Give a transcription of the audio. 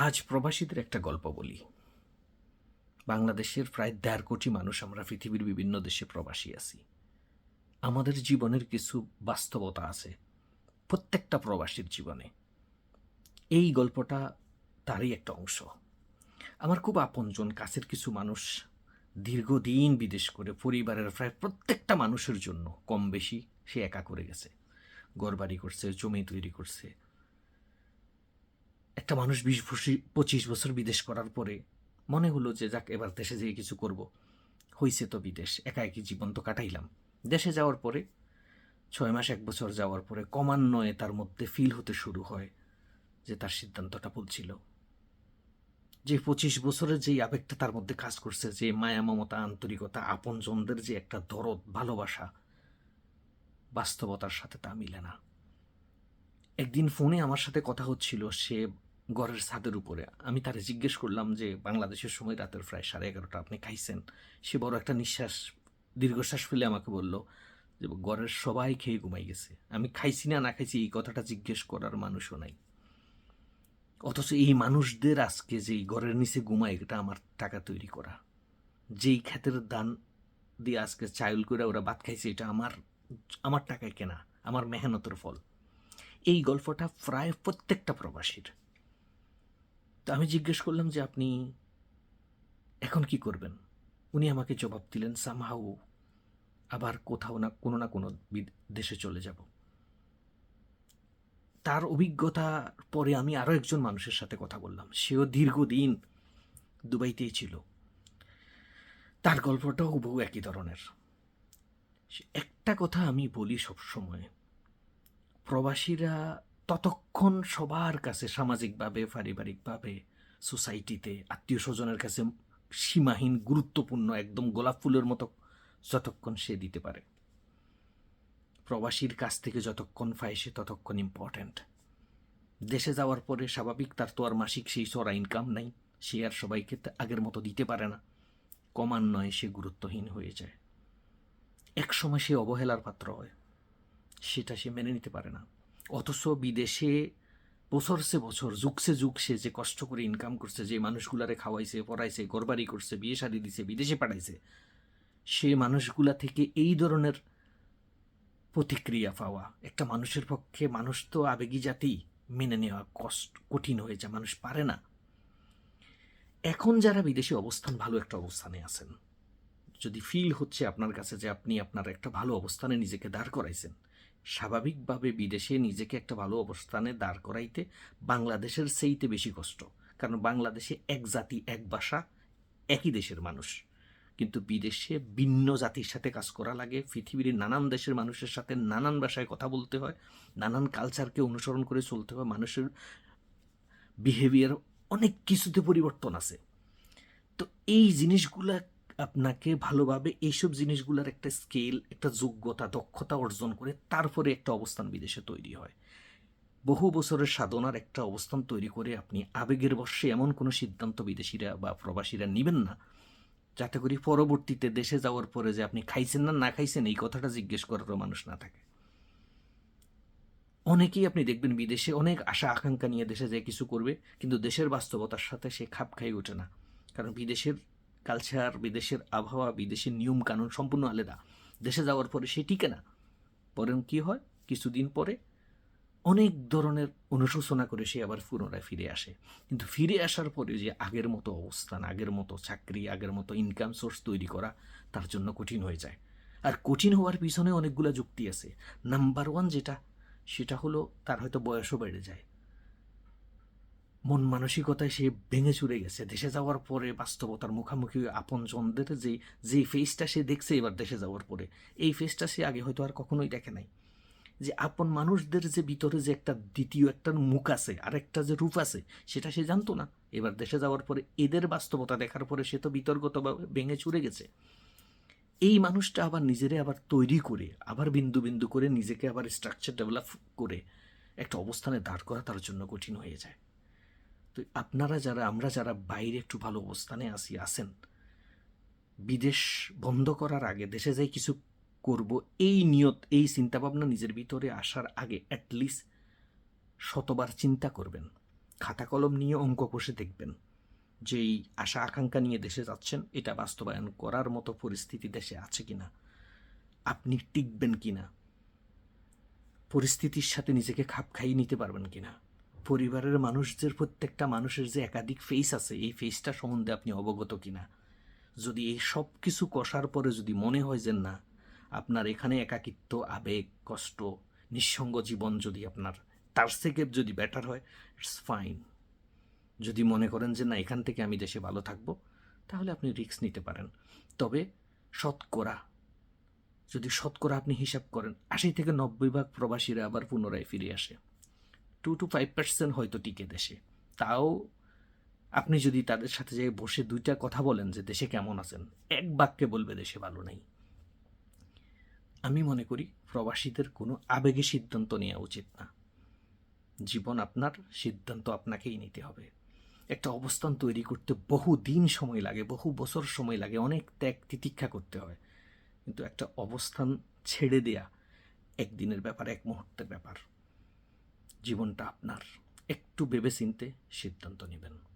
আজ প্রবাসীদের একটা গল্প বলি। বাংলাদেশের প্রায় দেড় কোটি মানুষ আমরা পৃথিবীর বিভিন্ন দেশে প্রবাসী আছি। আমাদের জীবনের কিছু বাস্তবতা আছে, প্রত্যেকটা প্রবাসীর জীবনে। এই গল্পটা তারই একটা অংশ। আমার খুব আপনজন কাছের কিছু মানুষ দীর্ঘদিন বিদেশ করে পরিবারের প্রায় প্রত্যেকটা মানুষের জন্য কম বেশি সে একা করে গেছে। ঘরবাড়ি করছে, জমি তৈরি করছে একটা মানুষ বিশ পঁচিশ- বছর বিদেশ করার পরে মনে হলো যে, যাক, এবার দেশে যেয়ে কিছু করব। হইছে তো বিদেশ, একা একই জীবন তো কাটাইলাম। দেশে যাওয়ার পরে, ছয় মাস, এক বছর যাওয়ার পরে ক্রমান্বয়ে তার মধ্যে ফিল হতে শুরু হয় যে, তার সিদ্ধান্তটা বলছিল যে পঁচিশ বছরের যেই আবেগটা তার মধ্যে কাজ করছে, যে মায়া, মমতা, আন্তরিকতা, আপনজনদের যে একটা দরদ, ভালোবাসা, বাস্তবতার সাথে তা মিলে না। একদিন ফোনে আমার সাথে কথা হচ্ছিল, সে ঘরের ছাদের উপরে। আমি তারে জিজ্ঞেস করলাম যে, বাংলাদেশের সময় রাতের প্রায় সাড়ে এগারোটা আপনি খাইছেন? সে বড় একটা নিঃশ্বাস, দীর্ঘশ্বাস ফেলে আমাকে বলল যে, ঘরের সবাই খেয়ে ঘুমাই গেছে। আমি খাইছি না না খাইছি, এই কথাটা জিজ্ঞেস করার মানুষও নাই। অথচ এই মানুষদের আজকে যে এই ঘরের নিচে ঘুমায়, এটা আমার টাকা তৈরি করা। যেই ক্ষেতের দান দিয়ে আজকে চাউল করে ওরা ভাত খাইছে, এটা আমার আমার টাকায় কেনা, আমার মেহনতের ফল। এই গল্পটা প্রায় প্রত্যেকটা প্রবাসীর। তো আমি জিজ্ঞেস করলাম যে আপনি এখন কি করবেন? উনি আমাকে জবাব দিলেন সামহাউ আবার কোথাও না, কোনো না কোনো দেশে চলে যাব। তার অভিজ্ঞতার পরে আমি আরও একজন মানুষের সাথে কথা বললাম। সেও দীর্ঘদিন দুবাইতেই ছিল। তার গল্পটাও হুবহু একই ধরনের। একটা কথা আমি বলি সবসময়, প্রবাসীরা ততক্ষণ সবার কাছে সামাজিকভাবে, পারিবারিকভাবে, সোসাইটিতে আত্মীয় স্বজনের কাছে সীমাহীন, গুরুত্বপূর্ণ, একদম গোলাপ ফুলের মতো যতক্ষণ সে দিতে পারে। প্রবাসীর কাছ থেকে যতক্ষণ পায় সে ততক্ষণ ইম্পর্ট্যান্ট দেশে যাওয়ার পরে স্বাভাবিক, তার তো আর মাসিক সেই চড়া ইনকাম নাই। সে আর সবাইকে আগের মতো দিতে পারে না। ক্রমান্বয়ে সে গুরুত্বহীন হয়ে যায়। এক সময় সে অবহেলার পাত্র হয়। সেটা সে মেনে নিতে পারে না। অথচ বিদেশে বছর সে বছর, যুগ সে যুগ সে যে কষ্ট করে ইনকাম করছে, যে মানুষগুলারে খাওয়াইছে, পড়াইছে, ঘরবাড়ি করছে, বিয়ে শাদি দিছে, বিদেশে পাঠাইছে, সে মানুষগুলা থেকে এই ধরনের প্রতিক্রিয়া পাওয়া। একটা মানুষের পক্ষে মানুষ তো আবেগী জাতি, মেনে নেওয়া কষ্ট, কঠিন হয়ে যায়, মানুষ পারে না। এখন যারা বিদেশে অবস্থান, ভালো একটা অবস্থানে আছেন। যদি ফিল হচ্ছে আপনার কাছে যে আপনি আপনার একটা ভালো অবস্থানে নিজেকে দাঁড় করাইছেন স্বাভাবিকভাবে বিদেশে নিজেকে একটা ভালো অবস্থানে দাঁড় করাইতে বাংলাদেশের সেইতে বেশি কষ্ট। কারণ বাংলাদেশে এক জাতি, এক ভাষা, একই দেশের মানুষ। কিন্তু বিদেশে ভিন্ন জাতির সাথে কাজ করা লাগে, পৃথিবীর নানান দেশের মানুষের সাথে নানান ভাষায় কথা বলতে হয়, নানান কালচারকে অনুসরণ করে চলতে হয়, মানুষের বিহেভিয়ার অনেক কিছুতে পরিবর্তন আছে। তো এই জিনিসগুলা আপনাকে ভালোভাবে এইসব জিনিসগুলোর একটা স্কেল, একটা যোগ্যতা, দক্ষতা অর্জন করে তারপরে একটা অবস্থান বিদেশে তৈরি হয়। বহু বছরের সাধনার একটা অবস্থান তৈরি করে আপনি আবেগের বর্ষে এমন কোনো সিদ্ধান্ত বিদেশিরা বা প্রবাসীরা নেবেন না, যাতে করে পরবর্তীতে দেশে যাওয়ার পরে যে আপনি খাইছেন না না খাইছেন, এই কথাটা জিজ্ঞেস করারও মানুষ না থাকে। অনেকেই আপনি দেখবেন বিদেশে অনেক আশা, আকাঙ্ক্ষা নিয়ে দেশে যে কিছু করবে, কিন্তু দেশের বাস্তবতার সাথে সে খাপ খাই ওঠে না। কারণ বিদেশের কালচার, বিদেশের আবহাওয়া, বিদেশের নিয়ম কানুন সম্পূর্ণ আলাদা। দেশে যাওয়ার পরে সে টিকে না। বরং কি হয়? কিছুদিন পরে অনেক ধরনের অনুশোচনা করে সে আবার পুনরায় ফিরে আসে। কিন্তু ফিরে আসার পরে যে আগের মতো অবস্থান, আগের মতো চাকরি, আগের মতো ইনকাম সোর্স তৈরি করা, তার জন্য কঠিন হয়ে যায়। আর কঠিন হওয়ার পিছনে অনেকগুলো যুক্তি আছে। নাম্বার ওয়ান যেটা, সেটা হলো তার হয়তো বয়সও বেড়ে যায়। মন মানসিকতায় সে ভেঙে চুরে গেছে। দেশে যাওয়ার পরে বাস্তবতার মুখোমুখি আপনজনদের যে যে ফেসটা সে দেখছে এবার দেশে যাওয়ার পরে, এই ফেসটা সে আগে হয়তো আর কখনোই দেখে নাই। যে আপন মানুষদের যে ভিতরে যে একটা দ্বিতীয় একটা মুখ আছে, আর একটা যে রূপ আছে, সেটা সে জানতো না। এবার দেশে যাওয়ার পরে এদের বাস্তবতা দেখার পরে সে তো বিতর্কতভাবে ভেঙে চুরে গেছে। এই মানুষটা আবার নিজেরে আবার তৈরি করে, আবার বিন্দু বিন্দু করে নিজেকে আবার স্ট্রাকচার ডেভেলপ করে একটা অবস্থানে দাঁড় করা তার জন্য কঠিন হয়ে যায়। তো আপনারা যারা, আমরা যারা বাইরে একটু ভালো অবস্থানে আসি আসেন বিদেশ বন্ধ করার আগে, দেশে যাই কিছু করব, এই নিয়ত, এই চিন্তাভাবনা নিজের ভিতরে আসার আগে অ্যাটলিস্ট শতবার চিন্তা করবেন। খাতা কলম নিয়ে অঙ্ক কষে দেখবেন যে এই আশা আকাঙ্ক্ষা নিয়ে দেশে যাচ্ছেন, এটা বাস্তবায়ন করার মতো পরিস্থিতি দেশে আছে কি না আপনি টিকবেন কি না পরিস্থিতির সাথে নিজেকে খাপ খাইয়ে নিতে পারবেন কিনা। পরিবারের মানুষদের, প্রত্যেকটা মানুষের যে একাধিক ফেস আছে, এই ফেসটা সম্বন্ধে আপনি অবগত কিনা? যদি এই সব কিছু কষার পরে যদি মনে হয় যে না, আপনার এখানে একাকিত্ব, আবেগ, কষ্ট, নিঃসঙ্গ জীবন যদি আপনার, তার থেকে যদি বেটার হয় ইটস ফাইন যদি মনে করেন যে না, এখান থেকে আমি দেশে ভালো থাকব, তাহলে আপনি রিস্ক নিতে পারেন। তবে শতকরা, যদি শতকরা আপনি হিসাব করেন, আশি থেকে নব্বই ভাগ প্রবাসীরা আবার পুনরায় ফিরে আসে। টু টু ফাইভ পার্সেন্ট হয়তো টিকে দেশে। তাও আপনি যদি তাদের সাথে যাই বসে দুইটা কথা বলেন যে দেশে কেমন আছেন, এক বাক্যে বলবে দেশে ভালো নেই। আমি মনে করি প্রবাসীদের কোনো আবেগে সিদ্ধান্ত নেওয়া উচিত না। জীবন আপনার, সিদ্ধান্ত আপনাকেই নিতে হবে। একটা অবস্থান তৈরি করতে বহু দিন সময় লাগে, বহু বছর সময় লাগে, অনেক ত্যাগ তিতিক্ষা করতে হয়। কিন্তু একটা অবস্থান ছেড়ে দেয়া একদিনের ব্যাপার, এক মুহূর্তের ব্যাপার। জীবনটা আপনার। একটু ভেবে সিদ্ধান্ত নেবেন।